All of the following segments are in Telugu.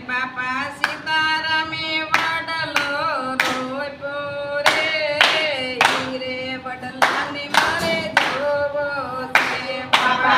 పాపా సీతారామే వాడలో రోపోరే బడలాని మరే జోవో పాపా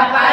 trabalho.